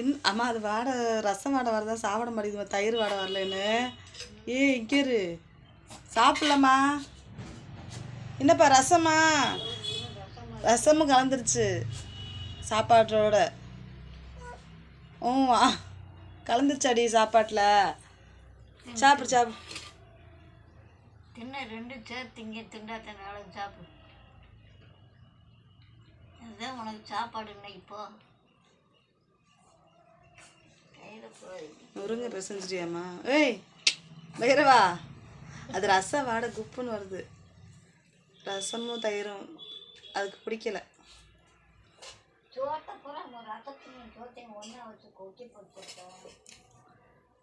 இன் அம்மா அது வாடை ரசம் வாடை வரதா சாப்பிட மாட்டேங்குது தயிர் வாடை வரலன்னு. ஏ இங்கேரு சாப்பிட்லம்மா என்னப்பா ரசமா? ரசமும் கலந்துருச்சு. சாப்பாட்டோட. ஓ கலந்துருச்சாடி சாப்பாட்டில். சாப்பிடு சாப்பிடு. தின்ன ரெண்டு சேர்த்து இங்கே திண்டாத்த சாப்பிடு. அதுதான் உனக்கு சாப்பாடு இன்னைக்கு போ கையில் போய் முருங்கை பிசைஞ்சிட்டியாம்மா ஏய் பைரவா அது ரசம் வாடை குப்புன்னு வருது. ரசமும் தயிரும் அதுக்கு பிடிக்கல.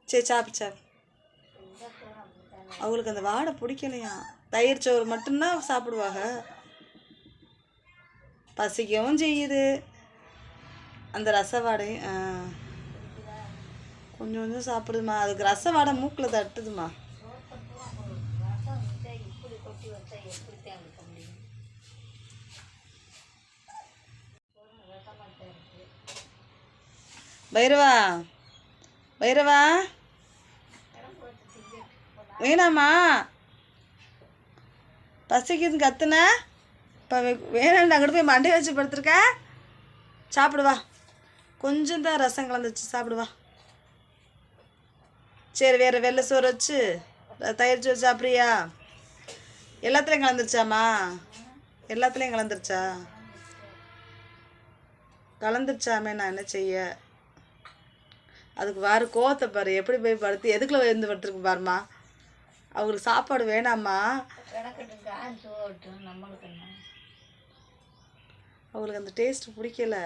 சரி சாப்பிடு சாப்பிடு அவங்களுக்கு அந்த வாடை பிடிக்கலையா? தயிர் சோறு மட்டும்தான் சாப்பிடுவாங்க. பசிக்கவும் செய்யுது. அந்த ரச வாடையும். கொஞ்சம் கொஞ்சம் சாப்பிடுதுமா அதுக்கு ரசம் வாடை மூக்கில் தட்டுதுமா பைரவா பைரவா. வேணாமா பசிக்குதுன்னு கத்துன? இப்போ வேணாண்டு அங்கிட்டு போய் மண்டையை வச்சு படுத்துருக்க? சாப்பிடுவா கொஞ்சம் தான் ரசம் கலந்துச்சு சாப்பிடுவா சரி வேறு வெள்ளை சோறு வச்சு தயிர் சோறு சாப்பிட்றியா? எல்லாத்துலேயும் கலந்துருச்சாம்மா? எல்லாத்துலேயும் கலந்துருச்சா? கலந்துருச்சாமே நான் என்ன செய்ய? அதுக்கு வாரு கோவத்தை பாரு எப்படி போய் படுத்து எதுக்குள்ள இருந்து படுத்துருக்கு பாருமா அவங்களுக்கு சாப்பாடு வேணாம்மா. அவங்களுக்கு அந்த டேஸ்ட் பிடிக்கல.